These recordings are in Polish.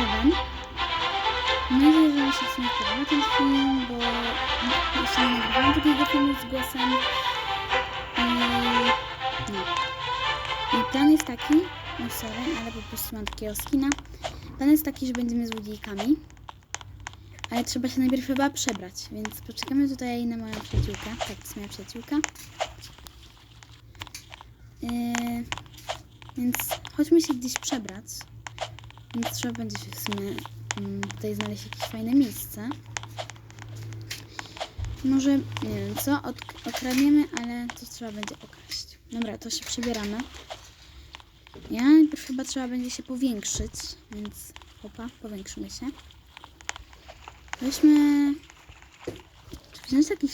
7. Mam nadzieję, że Wam się w sumie podoba ten film, bo jeszcze nie nagrywałam takiego filmu z głosem. I, no. I plan jest taki, no sorry, ale po prostu mam takiego skina. Plan jest taki, że będziemy złodziejkami. Ale trzeba się najpierw chyba przebrać, więc poczekamy tutaj na moją przyjaciółkę. Tak, to jest moja przyjaciółka. Yy, więc chodźmy się gdzieś przebrać. Więc trzeba będzie się w sumie mm, tutaj znaleźć jakieś fajne miejsce. Może, nie wiem co, od, okradniemy, ale coś trzeba będzie okraść. Dobra, to się przebieramy. Ja najpierw chyba trzeba będzie się powiększyć, więc opa, powiększymy się. Weźmy... Czy wziąć jakiś...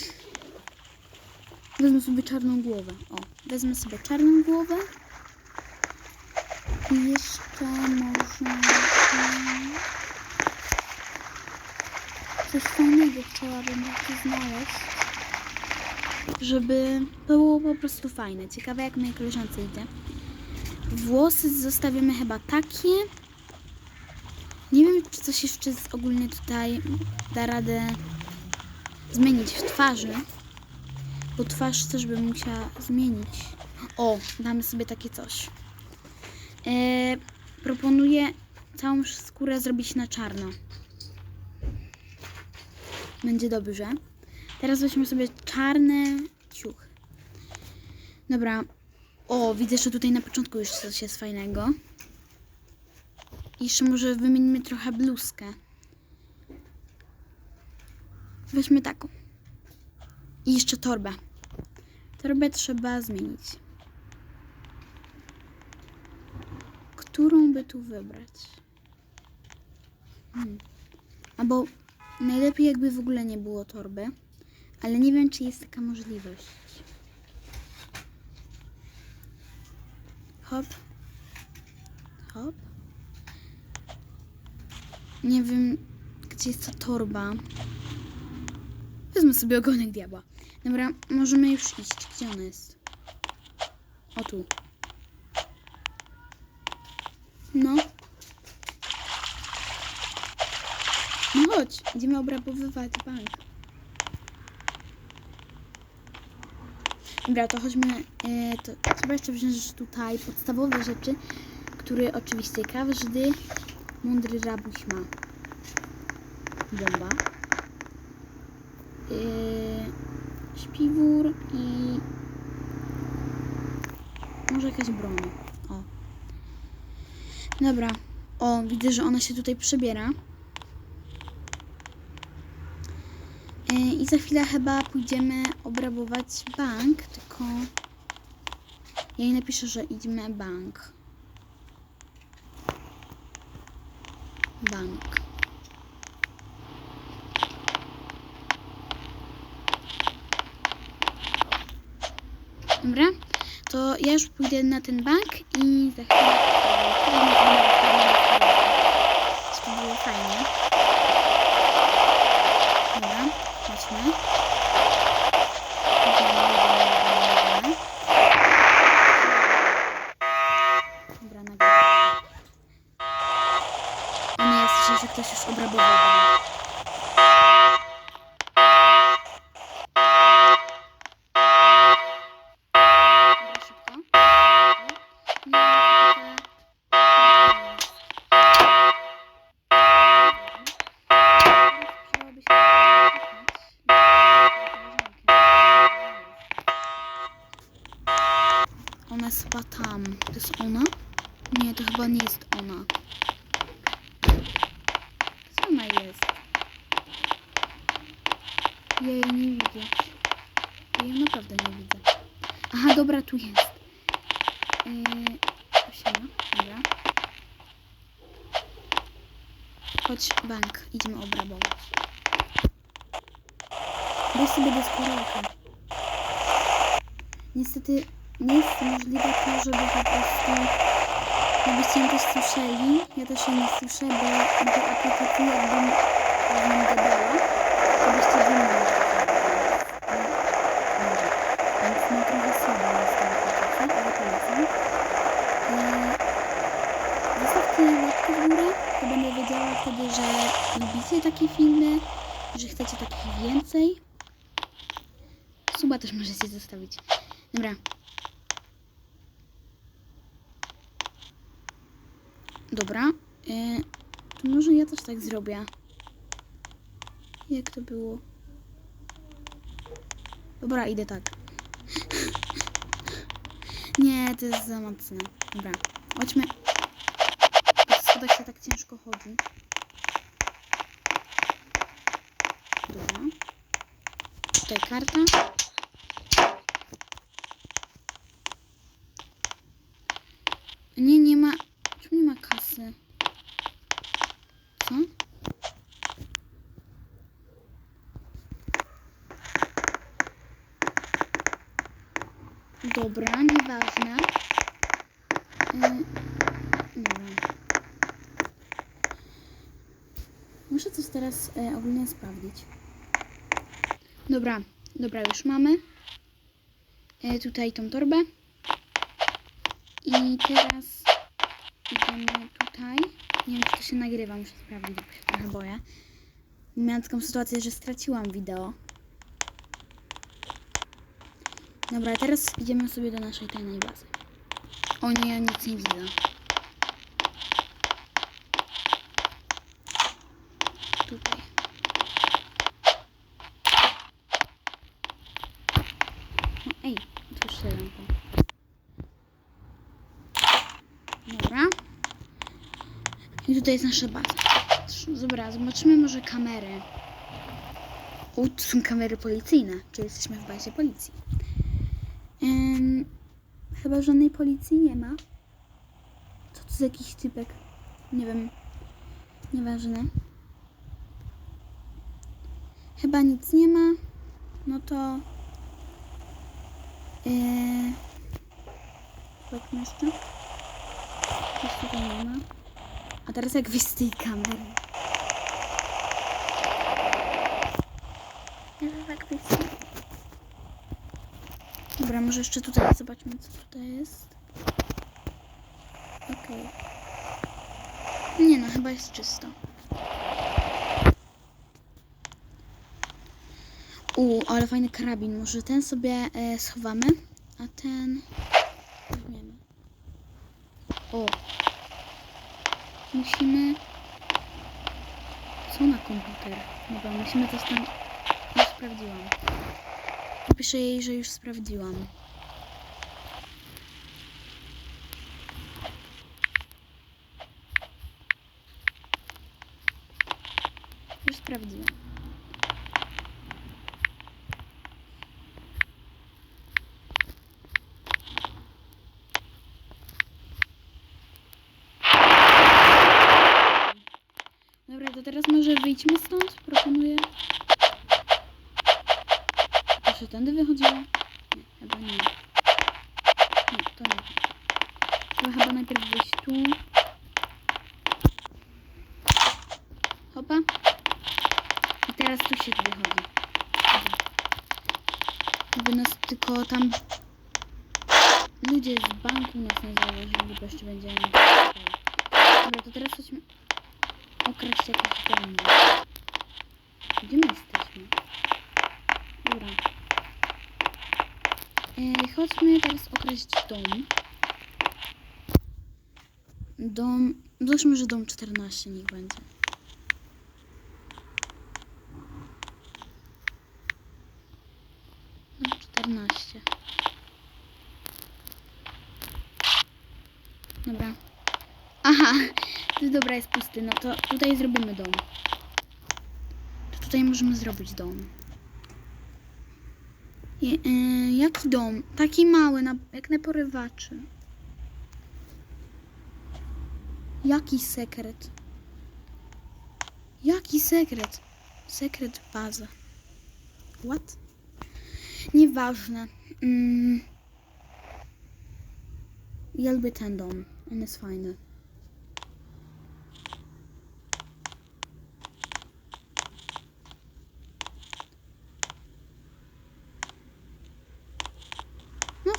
Wezmę sobie czarną głowę. O, wezmę sobie czarną głowę. Jeszcze może... mm, Coś fajnego chciałabym jeszcze znaleźć. Żeby było po prostu fajne. Ciekawe jak mojej koleżance idzie. Włosy zostawimy chyba takie. Nie wiem, czy coś jeszcze ogólnie tutaj da radę zmienić w twarzy. Bo twarz też bym musiała zmienić. O, damy sobie takie coś. E, proponuję całą skórę zrobić na czarno. Będzie dobrze. Teraz weźmy sobie czarny ciuch. Dobra. O, widzę, że tutaj na początku już coś jest fajnego. Jeszcze może wymienimy trochę bluzkę. Weźmy taką. I jeszcze torbę. Torbę trzeba zmienić. Którą by tu wybrać? Hmm. Albo najlepiej jakby w ogóle nie było torby. Ale nie wiem, czy jest taka możliwość. Hop. Hop. Nie wiem, gdzie jest ta torba. Wezmę sobie ogonek diabła. Dobra, możemy już iść. Gdzie ona jest? O tu. No. No chodź, idziemy obrabowywać bank. Dobra, to chodźmy. E, to trzeba jeszcze wziąć tutaj podstawowe rzeczy, które oczywiście każdy mądry rabuś ma. Bomba. Yy, śpiwór i może jakaś broń. O. Dobra. O, widzę, że ona się tutaj przebiera. Yy, I za chwilę chyba pójdziemy obrabować bank, tylko ja jej napiszę, że idziemy bank. Bank. Dobra, to ja już pójdę na ten bank i za chwilę to było fajnie. Dobra, chodźmy. Dobra, nagle. O nie, słyszę, że ktoś już obrabował chyba tam. To jest ona? Nie, to chyba nie jest ona. Gdzie ona jest? Ja jej nie widzę. Ja jej naprawdę nie widzę. Aha, dobra, tu jest. Yy, siema, dobra. Chodź, bank. Idziemy obrabować. Weź sobie deskorolkę. Niestety nie jest możliwe to, żeby po prostu jakbyście ją też słyszeli. Ja też jej nie słyszę, bo tej aplikacji jakbym nim gadała, to byście wy mnie. Więc no trochę słabo jest ta aplikacja, ale polecam. Eee, Zostawcie łapkę w górę, to będę powiedziała wtedy, że lubicie takie filmy, że chcecie takich więcej. Suba też możecie zostawić. Dobra. Dobra. y, to może ja też tak zrobię. Jak to było? Dobra, idę tak. Nie, to jest za mocne. Dobra, chodźmy. Po schodach się tak ciężko chodzi. Dobra. Tutaj karta. Nie, nie ma. Czemu nie ma kasy? Co? Dobra, nieważne. Yy, dobra. Muszę coś teraz e, ogólnie sprawdzić. Dobra, dobra, już mamy. E, tutaj tą torbę. I teraz idziemy tutaj. Nie wiem, czy to się nagrywa, muszę sprawdzić, bo się trochę boję. Miałam taką sytuację, że straciłam wideo. Dobra, teraz idziemy sobie do naszej tajnej bazy. O nie, ja nic nie widzę. Tutaj. O, ej, tu jeszcze lampą. Dobra. I tutaj jest nasza baza. Dobra, zobaczymy może kamery. U, tu są kamery policyjne, czyli jesteśmy w bazie policji. Ym, chyba żadnej policji nie ma. Co to za jakiś typek? Nie wiem. Nieważne. Chyba nic nie ma. No to... Zobaczmy jeszcze. Nic tutaj nie ma. A teraz jak wyjść z tej kamery? Nie wiem jak wyjść. z tej- Dobra, może jeszcze tutaj zobaczmy co tutaj jest. Okej. Nie no, chyba jest czysto. U, ale fajny karabin. Może ten sobie e, schowamy, a ten weźmiemy. O. Musimy... Co na komputer? Dobra, musimy coś tam... Już sprawdziłam. Napiszę jej, że już sprawdziłam. Już sprawdziłam. Dobra, to teraz może wyjdźmy stąd, proponuję. Się tędy wychodziło? Nie, chyba nie. Nie, to nie. Trzeba chyba najpierw wyjść tu. Hopa. I teraz tu się wychodzi. Żeby nas tylko tam ludzie z banku nas nie założyli, bo jeszcze będziemy... Dobra, to teraz chodźmy okraść jakiś dom. Gdzie my jesteśmy? Dobra. E, chodźmy teraz okraść dom. Dom... Załóżmy, że dom 14 niech będzie. Dom 14. Dobra. Aha, to dobra, jest pusty. No to tutaj zrobimy dom. To tutaj możemy zrobić dom. Y, jaki dom? Taki mały, na, jak na porywaczy. Jaki sekret? Jaki sekret? Sekret baza. What? Nieważne. Mm. Ja lubię ten dom. On jest fajny.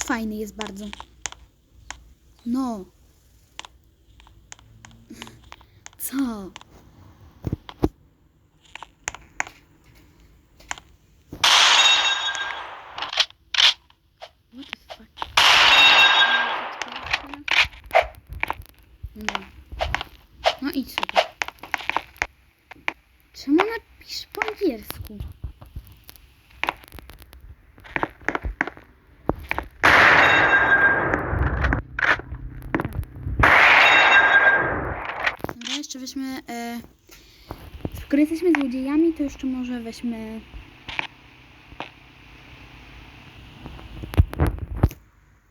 fajny jest bardzo. No. Co? No. no. Idź sobie. Czemu napisz po angielsku? Skoro jesteśmy złodziejami, to jeszcze może weźmy...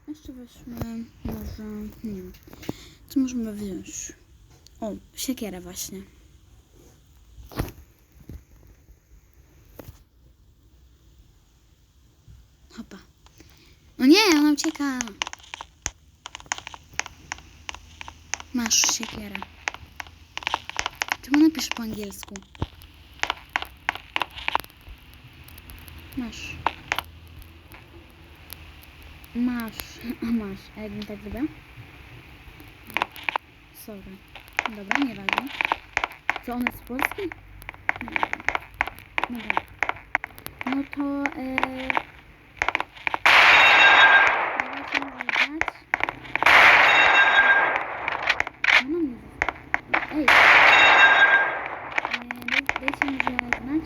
Jeszcze weźmy może... Nie wiem. Co możemy wziąć? O, siekierę właśnie. Hopa. O nie, ona ucieka. Masz siekierę. Napisz po angielsku? Masz. Masz. Masz. A jakbym tak zrobiła? Sorry. Dobra, nie ważne. Co on jest z Polski? Dobra. No to... E... Dawajcie mi znać. No mnie zas- Ej! E, daj- dajcie mi znać. No i...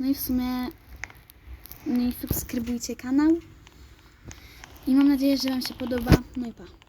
No i w sumie... No i subskrybujcie kanał. I mam nadzieję, że Wam się podoba. No i pa.